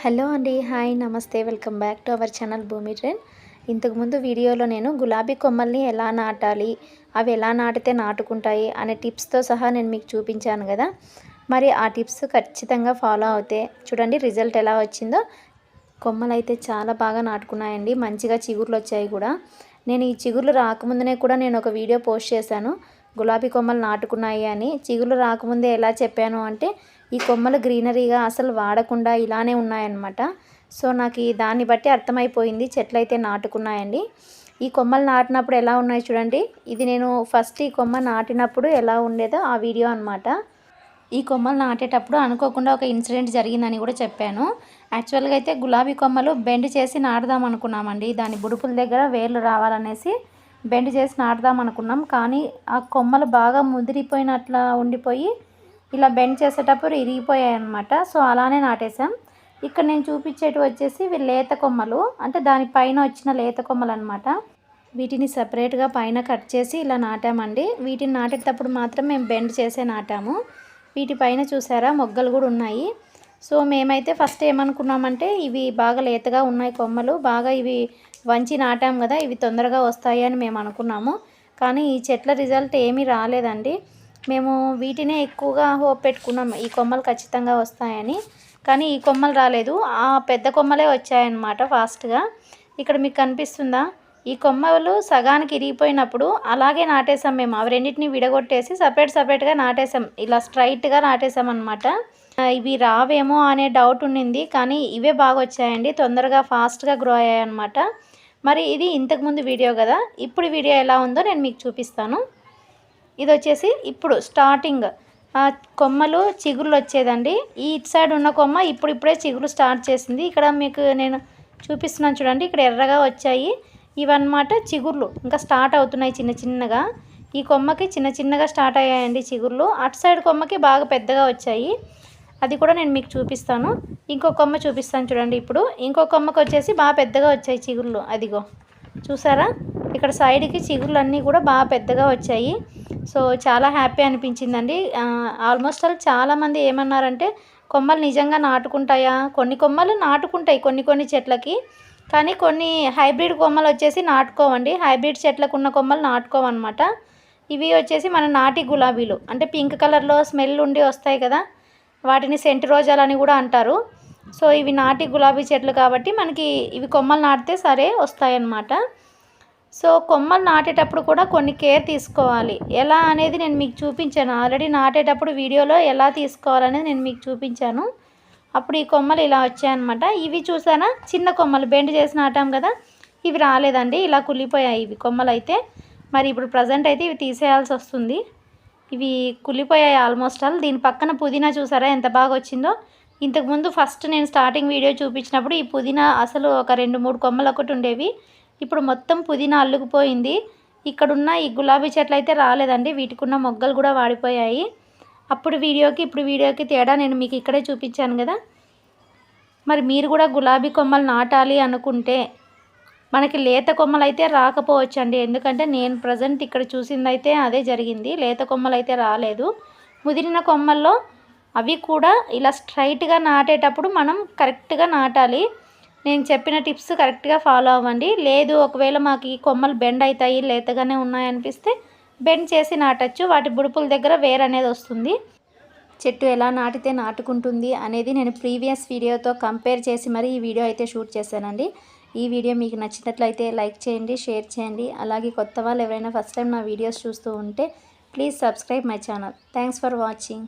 Hello అండి hi నమస్తే welcome back to our channel Bhoomi trend. ఇంతకుముందు వీడియోలో నేను గులాబీ కొమ్మల్ని ఎలా నాటాలి అవి ఎలా నాటితే నాటుకుంటాయి అనే టిప్స్తో సహా నేను మీకు చూపించాను కదా. మరి ఆ టిప్స్ ఖచ్చితంగా ఫాలో అవుతే చూడండి రిజల్ట్ ఎలా వచ్చిందో. కొమ్మలు అయితే చాలా బాగా నాటుకున్నాయండి మంచిగా చిగుర్లు వచ్చాయి కూడా. నేను ఈ చిగుర్లు రాకముందునే కూడా నేను ఒక వీడియో పోస్ట్ చేశాను. గులాబీ కొమ్మలు నాటుకున్నాయి అని చిగులు రాకముందే ఎలా చెప్పాను అంటే ఈ కొమ్మలు గ్రీనరీగా అసలు వాడకుండా ఇలానే ఉన్నాయన్నమాట. సో నాకు ఈ దాన్ని బట్టి అర్థమైపోయింది చెట్లు అయితే నాటుకున్నాయండి. ఈ కొమ్మలు నాటినప్పుడు ఎలా ఉన్నాయి చూడండి. ఇది నేను ఫస్ట్ ఈ కొమ్మ నాటినప్పుడు ఎలా ఉండేదో ఆ వీడియో అనమాట ఈ కొమ్మలు నాటేటప్పుడు అనుకోకుండా ఒక ఇన్సిడెంట్ జరిగిందని కూడా చెప్పాను. యాక్చువల్గా అయితే గులాబీ కొమ్మలు బెండ్ చేసి నాటుదాం అనుకున్నామండి. దాని బుడుపుల దగ్గర వేర్లు రావాలనేసి బెండ్ చేసి నాటుదాం అనుకున్నాం. కానీ ఆ కొమ్మలు బాగా ముదిరిపోయినట్లా ఉండిపోయి ఇలా బెండ్ చేసేటప్పుడు ఇరిగిపోయాయి అనమాట సో అలానే నాటేసాం ఇక్కడ నేను చూపించేటి వచ్చేసి ఇవి లేత కొమ్మలు. అంటే దానిపైన వచ్చిన లేత కొమ్మలు అనమాట వీటిని సపరేట్గా పైన కట్ చేసి ఇలా నాటామండి. వీటిని నాటేటప్పుడు మాత్రం మేము బెండ్ చేసే నాటాము. వీటిపైన చూసారా మొగ్గలు కూడా ఉన్నాయి. సో మేమైతే ఫస్ట్ ఏమనుకున్నామంటే ఇవి బాగా లేతగా ఉన్నాయి కొమ్మలు బాగా ఇవి వంచి నాటాం కదా ఇవి తొందరగా వస్తాయి అని మేము అనుకున్నాము. కానీ ఈ చెట్ల రిజల్ట్ ఏమీ రాలేదండి. మేము వీటినే ఎక్కువగా హోప్ పెట్టుకున్నాం ఈ కొమ్మలు ఖచ్చితంగా వస్తాయని. కానీ ఈ కొమ్మలు రాలేదు. ఆ పెద్ద కొమ్మలే వచ్చాయన్నమాట ఫాస్ట్గా. ఇక్కడ మీకు కనిపిస్తుందా? ఈ కొమ్మలు సగానికి ఇరిగిపోయినప్పుడు అలాగే నాటేసాం మేము. అవి రెండింటిని విడగొట్టేసి సపరేట్ సపరేట్గా నాటేసాం ఇలా స్ట్రైట్గా నాటేసాం అనమాట ఇవి రావేమో అనే డౌట్ ఉండింది కానీ ఇవే బాగా వచ్చాయండి. తొందరగా ఫాస్ట్గా గ్రో అయ్యాయి అనమాట మరి ఇది ఇంతకుముందు వీడియో కదా. ఇప్పుడు వీడియో ఎలా ఉందో నేను మీకు చూపిస్తాను. ఇది వచ్చేసి ఇప్పుడు స్టార్టింగ్ కొమ్మలు చిగురులు వచ్చేదండి. ఈ ఇటు సైడ్ ఉన్న కొమ్మ ఇప్పుడు ఇప్పుడే చిగురు స్టార్ట్ చేసింది. ఇక్కడ మీకు నేను చూపిస్తున్నాను చూడండి. ఇక్కడ ఎర్రగా వచ్చాయి. ఇవన్నమాట చిగుర్లు. ఇంకా స్టార్ట్ అవుతున్నాయి చిన్న చిన్నగా. ఈ కొమ్మకి చిన్న చిన్నగా స్టార్ట్ అయ్యాయండి చిగుర్లు. అటు సైడ్ కొమ్మకి బాగా పెద్దగా వచ్చాయి. అది కూడా నేను మీకు చూపిస్తాను. ఇంకో కొమ్మ చూపిస్తాను చూడండి ఇప్పుడు. ఇంకో కొమ్మకి వచ్చేసి బాగా పెద్దగా వచ్చాయి చిగుర్లు. అదిగో. చూసారా? ఇక్కడ సైడ్కి చిగుర్లు అన్నీ కూడా బాగా పెద్దగా వచ్చాయి. సో చాలా హ్యాపీ అనిపించిందండి. ఆల్మోస్ట్ ఆల్ చాలామంది ఏమన్నారంటే కొమ్మలు నిజంగా నాటుకుంటాయా? కొన్ని కొమ్మలు నాటుకుంటాయి కొన్ని కొన్ని చెట్లకి. కానీ కొన్ని హైబ్రిడ్ కొమ్మలు వచ్చేసి నాటుకోవండి. హైబ్రిడ్ చెట్లకు ఉన్న కొమ్మలు నాటుకోవన్నమాట. ఇవి వచ్చేసి మన నాటి గులాబీలు. అంటే పింక్ కలర్లో స్మెల్ ఉండి వస్తాయి కదా వాటిని సెంటు రోజాలని కూడా అంటారు. సో ఇవి నాటి గులాబీ చెట్లు కాబట్టి మనకి ఇవి కొమ్మలు నాటితే సరే వస్తాయన్నమాట. సో కొమ్మలు నాటేటప్పుడు కూడా కొన్ని కేర్ తీసుకోవాలి. ఎలా అనేది నేను మీకు చూపించాను. ఆల్రెడీ నాటేటప్పుడు వీడియోలో ఎలా తీసుకోవాలనేది నేను మీకు చూపించాను. అప్పుడు ఈ కొమ్మలు ఇలా వచ్చాయన్నమాట. ఇవి చూసానా చిన్న కొమ్మలు బెండ్ చేసి నాటాం కదా? ఇవి రాలేదండి ఇలా కుళ్ళిపోయాయి ఇవి కొమ్మలు అయితే మరి ఇప్పుడు ప్రజెంట్ అయితే ఇవి తీసేయాల్సి వస్తుంది. ఇవి కుళ్ళిపోయాయి ఆల్మోస్ట్ ఆల్. దీని పక్కన పుదీనా చూసారా? ఎంత బాగా వచ్చిందో. ఇంతకుముందు ఫస్ట్ నేను స్టార్టింగ్ వీడియో చూపించినప్పుడు ఈ పుదీనా అసలు ఒక రెండు మూడు కొమ్మలు ఒకటి ఉండేవి. ఇప్పుడు మొత్తం పుదీనా అల్లుకుపోయింది. ఇక్కడున్న ఈ గులాబీ చెట్లు అయితే రాలేదండి వీటికి ఉన్న మొగ్గలు కూడా వాడిపోయాయి. అప్పుడు వీడియోకి ఇప్పుడు వీడియోకి తేడా నేను మీకు ఇక్కడే చూపించాను కదా. మరి మీరు కూడా గులాబీ కొమ్మలు నాటాలి అనుకుంటే మనకి లేత కొమ్మలు అయితే రాకపోవచ్చు అండి ఎందుకంటే నేను ప్రజెంట్ ఇక్కడ చూసిందైతే అదే జరిగింది. లేత కొమ్మలు అయితే రాలేదు. ముదిరిన కొమ్మల్లో అవి కూడా ఇలా స్ట్రైట్గా నాటేటప్పుడు మనం కరెక్ట్గా నాటాలి. నేను చెప్పిన టిప్స్ కరెక్ట్గా ఫాలో అవ్వండి. లేదు ఒకవేళ మాకు ఈ కొమ్మలు బెండ్ అవుతాయి లేతగానే ఉన్నాయనిపిస్తే బెండ్ చేసి నాటచ్చు. వాటి బుడుపుల దగ్గర వేర్ అనేది వస్తుంది. చెట్టు ఎలా నాటితే నాటుకుంటుంది అనేది నేను ప్రీవియస్ వీడియోతో కంపేర్ చేసి మరి ఈ వీడియో అయితే షూట్ చేశానండి. ఈ వీడియో మీకు నచ్చినట్లయితే లైక్ చేయండి షేర్ చేయండి. అలాగే కొత్త వాళ్ళు ఎవరైనా ఫస్ట్ టైం నా వీడియోస్ చూస్తూ ఉంటే please subscribe my channel. Thanks for watching.